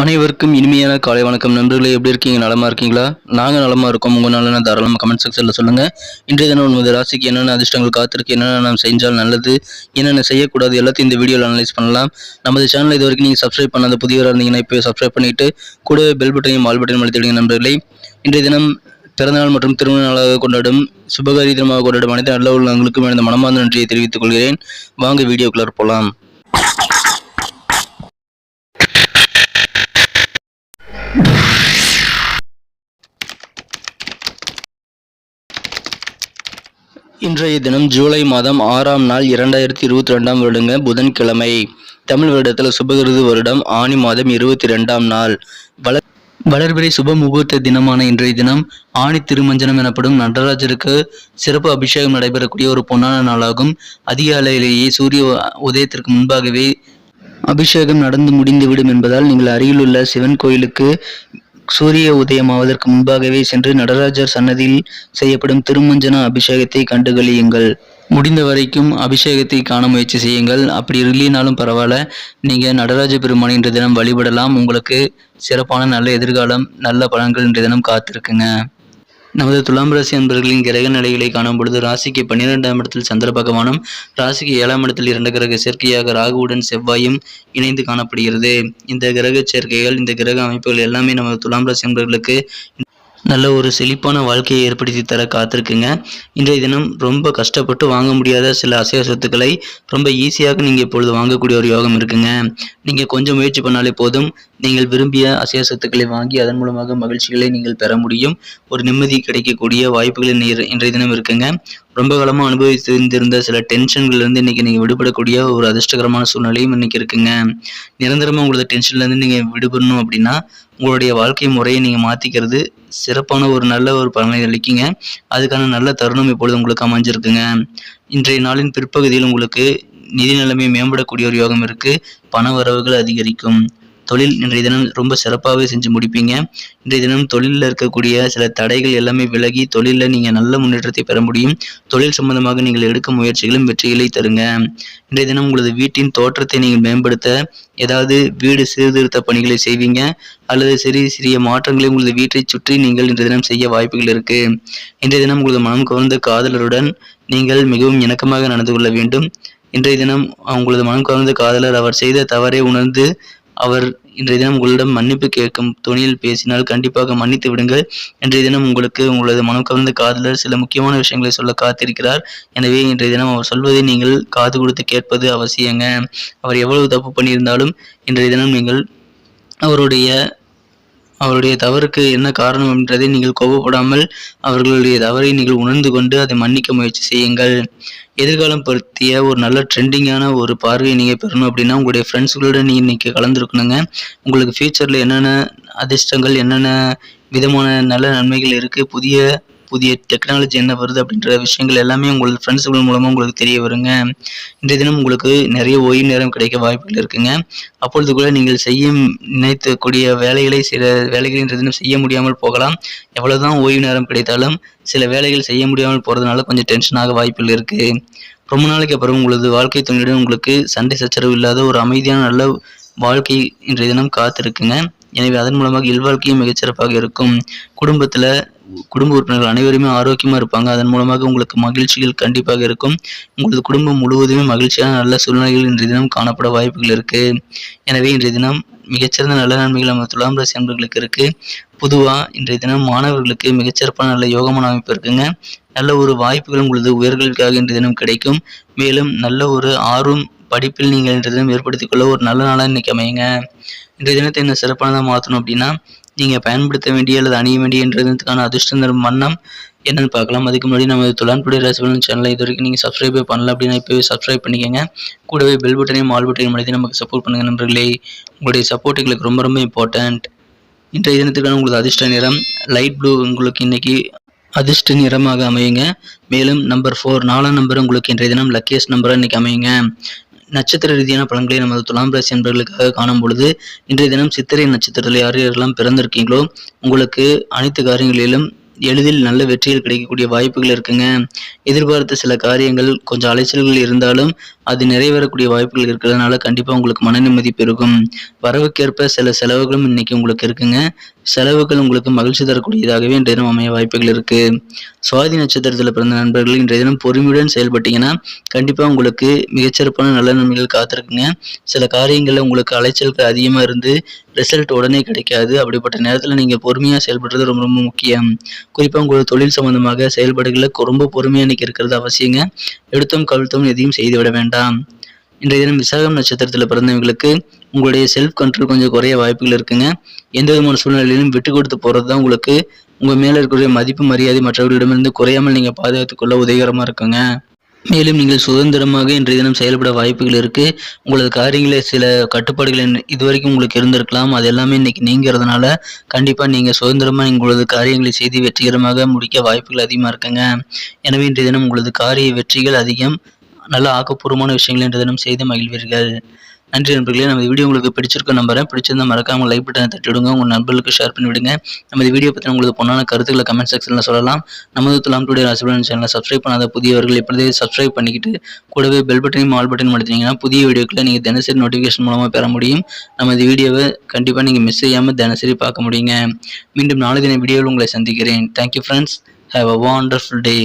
அனைவருக்கும் இனிமையான காலை வணக்கம். நண்பர்களே எப்படி இருக்கீங்க? நலமா இருக்கீங்களா? நாங்கள் நலமா இருக்கோம். உங்கள் நலன தாராளமாக கமெண்ட் செக்ஷனில் சொல்லுங்கள் இன்றைய தினம் உண்மது ராசிக்கு என்னென்ன அதிர்ஷ்டங்கள் காத்திருக்கு என்னென்ன நாம் செஞ்சால் நல்லது என்னென்ன செய்யக்கூடாது எல்லாத்தையும் இந்த வீடியோவில் அனலைஸ் பண்ணலாம். நமது சேனல் இது வரைக்கும் நீங்கள் சப்ஸ்கிரைப் பண்ணாத புதியவராக இருந்தீங்கன்னா இப்போ சப்ஸ்கிரைப் பண்ணிட்டு கூடவே பெல் பட்டனையும் ஆல் பட்டனையும் அழுத்திடுங்க நண்பர்களே. இன்றைய தினம் பிறந்தநாள் மற்றும் திருமண நாளாக கொண்டாடும் சுபகாரி தினமாக கொண்டாடும் அனைத்து நல்ல உள்ளவங்களுக்கும் எனது மனமார்ந்த நன்றியை தெரிவித்துக் கொள்கிறேன். வாங்க வீடியோக்குள்ளார் போகலாம் இன்றைய தினம் ஜூலை மாதம் ஆறாம் நாள் இரண்டாயிரத்தி இருபத்தி ரெண்டாம் வருடங்க புதன்கிழமை. தமிழ் வருடத்தில் சுபகிருது வருடம் ஆனி மாதம் இருபத்தி ரெண்டாம் நாள். வளர் வளர்பிறை சுப முகூர்த்த தினமான இன்றைய தினம் ஆணி திருமஞ்சனம் எனப்படும் நடராஜருக்கு சிறப்பு அபிஷேகம் நடைபெறக்கூடிய ஒரு பொன்னான நாளாகும். அதிகாலையிலேயே சூரிய உதயத்திற்கு முன்பாகவே அபிஷேகம் நடந்து முடிந்துவிடும் என்பதால் நீங்கள் அருகிலுள்ள சிவன் கோயிலுக்கு சூரிய உதயமாவதற்கு முன்பாகவே சென்று நடராஜர் சன்னதியில் செய்யப்படும் திருமஞ்சன அபிஷேகத்தை கண்டுகளியுங்கள் முடிந்த வரைக்கும் அபிஷேகத்தை காண முயற்சி செய்யுங்கள். அப்படி இல்லைனாலும் பரவாயில்ல. நீங்கள் நடராஜ பெருமான் இன்ற தினம் வழிபடலாம். உங்களுக்கு சிறப்பான நல்ல எதிர்காலம் நல்ல பலன்கள் இன்றைய தினம் காத்திருக்குங்க. நமது துலாம் ராசி அன்பர்களின் கிரக நிலைகளை காணும் பொழுது ராசிக்கு பன்னிரெண்டாம் இடத்தில் சந்திர பகவானும் ராசிக்கு ஏழாம் இடத்தில் இரண்டு கிரக சேர்க்கையாக ராகுவுடன் செவ்வாயும் இணைந்து காணப்படுகிறது. இந்த கிரக சேர்க்கைகள் இந்த கிரக அமைப்புகள் எல்லாமே நமது துலாம் ராசி அன்பர்களுக்கு நல்ல ஒரு செழிப்பான வாழ்க்கையை ஏற்படுத்தி தர காத்திருக்குங்க. இன்றைய தினம் ரொம்ப கஷ்டப்பட்டு வாங்க முடியாத சில அசைய சொத்துக்களை ரொம்ப ஈஸியாக நீங்கள் இப்பொழுது வாங்கக்கூடிய ஒரு யோகம் இருக்குங்க. நீங்கள் கொஞ்சம் முயற்சி பண்ணாலே போதும். நீங்கள் விரும்பிய அசைய சொத்துக்களை வாங்கி அதன் மூலமாக மகிழ்ச்சிகளை நீங்கள் பெற முடியும். ஒரு நிம்மதி கிடைக்கக்கூடிய வாய்ப்புகள் இன்றைய தினம் இருக்குங்க. ரொம்ப காலமாக அனுபவித்திருந்திருந்த சில டென்ஷன்கள்லேருந்து இன்னைக்கு நீங்கள் விடுபடக்கூடிய ஒரு அதிர்ஷ்டகரமான சூழ்நிலையும் இன்றைக்கி இருக்குங்க. நிரந்தரமாக உங்களோட டென்ஷன்லேருந்து நீங்கள் விடுபடணும் அப்படின்னா உங்களுடைய வாழ்க்கை முறையை நீங்கள் மாற்றிக்கிறது சிறப்பான ஒரு நல்ல ஒரு பலனை அளிக்குங்க. அதுக்கான நல்ல தருணம் இப்பொழுது உங்களுக்கு அமைஞ்சிருக்குங்க. இன்றைய நாளின் பிற்பகுதியில் உங்களுக்கு நிதி நிலைமை மேம்படக்கூடிய ஒரு யோகம் இருக்கு. பண வரவுகள் அதிகரிக்கும். தொழில் இன்றைய தினம் ரொம்ப சிறப்பாகவே செஞ்சு முடிப்பீங்க. இன்றைய தினம் தொழிலில் இருக்கக்கூடிய சில தடைகள் எல்லாமே விலகி தொழிலில் நீங்கள் நல்ல முன்னேற்றத்தை பெற முடியும். தொழில் சம்பந்தமாக நீங்கள் எடுக்கும் முயற்சிகளும் வெற்றிகளை தருங்க. இன்றைய தினம் உங்களது வீட்டின் தோற்றத்தை நீங்கள் மேம்படுத்த ஏதாவது வீடு சீர்திருத்த பணிகளை செய்வீங்க. அல்லது சிறிய சிறிய மாற்றங்களை உங்களது வீட்டை சுற்றி நீங்கள் இன்றைய தினம் செய்ய வாய்ப்புகள் இருக்கு. இன்றைய தினம் உங்களது மனம் கவர்ந்த காதலருடன் நீங்கள் மிகவும் இணக்கமாக நடந்து கொள்ள வேண்டும். இன்றைய தினம் உங்களது மனம் கவர்ந்த காதலர் அவர் செய்த தவறை உணர்ந்து அவர் இன்றைய தினம் உங்களிடம் மன்னிப்பு கேட்கும் துணியில் பேசினால் கண்டிப்பாக மன்னித்து விடுங்கள். இன்றைய தினம் உங்களுக்கு உங்களது மனம் கவர்ந்த காதலர் சில முக்கியமான விஷயங்களை சொல்ல காத்திருக்கிறார். எனவே இன்றைய தினம் அவர் சொல்வதை நீங்கள் காது கொடுத்து கேட்பது அவசியங்க. அவர் எவ்வளவு தப்பு பண்ணியிருந்தாலும் இன்றைய தினம் நீங்கள் அவருடைய அவருடைய தவறுக்கு என்ன காரணம் என்றதை நீங்கள் கோபப்படாமல் அவர்களுடைய தவறை நீங்கள் உணர்ந்து கொண்டு அதை மன்னிக்க முயற்சி செய்யுங்கள். எதிர்காலம் பற்றிய ஒரு நல்ல ட்ரெண்டிங்கான ஒரு பார்வையை நீங்கள் பெறணும் அப்படின்னா உங்களுடைய ஃப்ரெண்ட்ஸுகளோட நீங்கள் இன்னைக்கு கலந்துருக்கணுங்க. உங்களுக்கு ஃப்யூச்சரில் என்னென்ன அதிர்ஷ்டங்கள் என்னென்ன விதமான நல்ல நன்மைகள் இருக்குது புதிய புதிய டெக்னாலஜி என்ன வருது அப்படின்ற விஷயங்கள் எல்லாமே உங்களது ஃப்ரெண்ட்ஸுகள் மூலமாக உங்களுக்கு தெரிய வருங்க. இன்றைய தினம் உங்களுக்கு நிறைய ஓய்வு நேரம் கிடைக்க வாய்ப்புகள் இருக்குங்க. அப்பொழுது கூட நீங்கள் செய்ய நினைத்தக்கூடிய வேலைகளை சில வேலைகளை இன்றைய தினம் செய்ய முடியாமல் போகலாம். எவ்வளோதான் ஓய்வு நேரம் கிடைத்தாலும் சில வேலைகள் செய்ய முடியாமல் போகிறதுனால கொஞ்சம் டென்ஷனாக வாய்ப்புகள் இருக்குது ரொம்ப நாளைக்கு அப்புறம் உங்களது வாழ்க்கை துணையுடன் உங்களுக்கு சண்டை சச்சரவு இல்லாத ஒரு அமைதியான நல்ல வாழ்க்கை இன்றைய தினம் காத்திருக்குங்க. எனவே அதன் மூலமாக இல்வாழ்க்கையும் மிகச்சிறப்பாக இருக்கும். குடும்பத்தில் குடும்ப உறுப்பினர்கள் அனைவருமே ஆரோக்கியமாக இருப்பாங்க. அதன் மூலமாக உங்களுக்கு மகிழ்ச்சிகள் கண்டிப்பாக இருக்கும். உங்களது குடும்பம் முழுவதுமே மகிழ்ச்சியான நல்ல சூழ்நிலைகள் இன்றைய தினம் காணப்பட வாய்ப்புகள் இருக்குது எனவே இன்றைய தினம் மிகச்சிறந்த நல்ல நன்மைகள் நம்ம துலாம் ராசி அன்பர்களுக்கு இருக்கு. பொதுவாக இன்றைய தினம் மாணவர்களுக்கு மிகச்சிறப்பான நல்ல யோகமான அமைப்பு இருக்குங்க. நல்ல ஒரு வாய்ப்புகள் உங்களது உயர்களுக்காக இன்றைய தினம் கிடைக்கும். மேலும் நல்ல ஒரு ஆர்வம் படிப்பில் நீங்கள் இன்றைய தினம் ஏற்படுத்திக் கொள்ள ஒரு நல்ல நாளாக இன்றைக்கி அமையுங்க. இன்றைய தினத்தை என்ன சிறப்பானதாக மாற்றணும் அப்படின்னா நீங்கள் பயன்படுத்த வேண்டிய அல்லது அணிய வேண்டிய இன்றைய தினத்துக்கான அதிர்ஷ்டம் தரும் வண்ணம் என்னென்னு பார்க்கலாம். அதுக்கு முன்னாடி நம்ம துலான்புடைய ராசிபலன் சேனலை இது வரைக்கும் நீங்கள் சப்ஸ்கிரைப் பண்ணல அப்படின்னா இப்போவே சப்ஸ்கிரைப் பண்ணிக்கோங்க. கூடவே பெல் பட்டனையும் ஆல் பட்டனையும் அழுத்தி நமக்கு சப்போர்ட் பண்ணுங்க நண்பர்களே. உங்களுடைய சப்போர்ட் எங்களுக்கு ரொம்ப ரொம்ப இம்பார்ட்டண்ட் இன்றைய தினத்துக்கான உங்களுக்கு அதிர்ஷ்ட நிறம் லைட் ப்ளூ உங்களுக்கு இன்னைக்கு அதிர்ஷ்ட நிறமாக அமையுங்க. மேலும் நம்பர் ஃபோர் நாலாம் நம்பர் உங்களுக்கு இன்றைய தினம் லக்கியஸ்ட் நம்பராக இன்றைக்கி அமையுங்க. நட்சத்திர ரீதியான பலன்களை நமது துலாம் ராசி என்பர்களுக்காக காணும் பொழுது இன்றைய தினம் சித்திரை நட்சத்திரத்தில் யார் யாரெல்லாம் பிறந்திருக்கீங்களோ உங்களுக்கு அனைத்து காரியங்களிலும் எளிதில் நல்ல வெற்றிகள் கிடைக்கக்கூடிய வாய்ப்புகள் இருக்குங்க. எதிர்பார்த்த சில காரியங்கள் கொஞ்சம் அலைச்சல்கள் இருந்தாலும் அது நிறைவேறக்கூடிய வாய்ப்புகள் இருக்கிறதுனால கண்டிப்பாக உங்களுக்கு மன நிம்மதி பெருகும். வரவுக்கேற்ப சில செலவுகளும் இன்னைக்கு உங்களுக்கு இருக்குங்க. செலவுகள் உங்களுக்கு மகிழ்ச்சி தரக்கூடியதாகவே இன்றைய தினம் அமைய வாய்ப்புகள் இருக்கு. சுவாதி நட்சத்திரத்தில் பிறந்த நண்பர்கள் இன்றைய தினம் பொறுமையுடன் செயல்பட்டீங்கன்னா கண்டிப்பாக உங்களுக்கு மிகச்சிறப்பான நல்ல நன்மைகள் காத்திருக்குங்க. சில காரியங்களில் உங்களுக்கு அலைச்சல்கள் அதிகமாக இருந்து ரிசல்ட் உடனே கிடைக்காது. அப்படிப்பட்ட நேரத்தில் நீங்கள் பொறுமையாக செயல்படுறது ரொம்ப ரொம்ப முக்கியம். குறிப்பாக உங்களோட தொழில் சம்பந்தமாக செயல்பாடுகளில் ரொம்ப பொறுமையாக இன்னைக்கு இருக்கிறது அவசியங்க. எடுத்தோம் கவிழ்த்தும் எதையும் செய்துவிட வேண்டும். இன்றைய தினம் விசாகம் நட்சத்திரத்தில் பிறந்தவங்களுக்கு உங்களுடைய செல்ஃப் கண்ட்ரோல் கொஞ்சம் குறைய வாய்ப்புகள் இருக்குங்க. எந்த விதமான சூழ்நிலையிலும் விட்டு கொடுத்து போகிறது தான் உங்களுக்கு உங்கள் மேலே இருக்கக்கூடிய மதிப்பு மரியாதை மற்றவர்களிடமிருந்து குறையாமல் நீங்கள் பாதுகாத்துக்கொள்ள உதவிகரமாக இருக்குங்க. மேலும் நீங்கள் சுதந்திரமாக இன்றைய தினம் செயல்பட வாய்ப்புகள் இருக்கு. உங்களது காரியங்களில் சில கட்டுப்பாடுகள் இதுவரைக்கும் உங்களுக்கு இருந்திருக்கலாம். அது எல்லாமே இன்னைக்கு நீங்கிறதுனால கண்டிப்பா நீங்க சுதந்திரமாக உங்களது காரியங்களை செய்து வெற்றிகரமாக முடிக்க வாய்ப்புகள் அதிகமா இருக்குங்க. எனவே இன்றைய தினம் உங்களது காரிய வெற்றிகள் அதிகம். நல்ல ஆக்கப்பூர்வமான விஷயங்களை இன்றைய தினம் செய்து மகிழ்வீர்கள். நன்றி நண்பர்களே நம்ம வீடியோ உங்களுக்கு பிடிச்சிருக்கோம் நம்புறேன். பிடிச்சிருந்தா மறக்காம லைக் பட்டனை தட்டி விடுங்க உங்கள் நண்பர்களுக்கு ஷேர் பண்ணி விடுங்க நம்ம வீடியோ பற்றின உங்களுக்கு பொண்ணான கருத்துக்களை கமெண்ட் செக்ஷனில் சொல்லலாம். நமது துலாம் டுடே ராசிபலன் சேனலை சப்ஸ்கிரைப் பண்ணாத புதியவர்கள் இப்பொழுதே சப்ஸ்கிரைப் பண்ணிக்கிட்டு கூடவே பெல் பட்டனையும் ஆல் பட்டன் அழுத்தினீங்கன்னா புதிய வீடியோக்களை நீங்கள் தினசரி நோட்டிஃபிகேஷன் மூலமாக பெற முடியும். நமது வீடியோவை கண்டிப்பாக நீங்கள் மிஸ் செய்யாமல் தினசரி பார்க்க முடியுங்க. மீண்டும் நாளை தின வீடியோவில் உங்களை சந்திக்கிறேன். Thank you friends have a wonderful day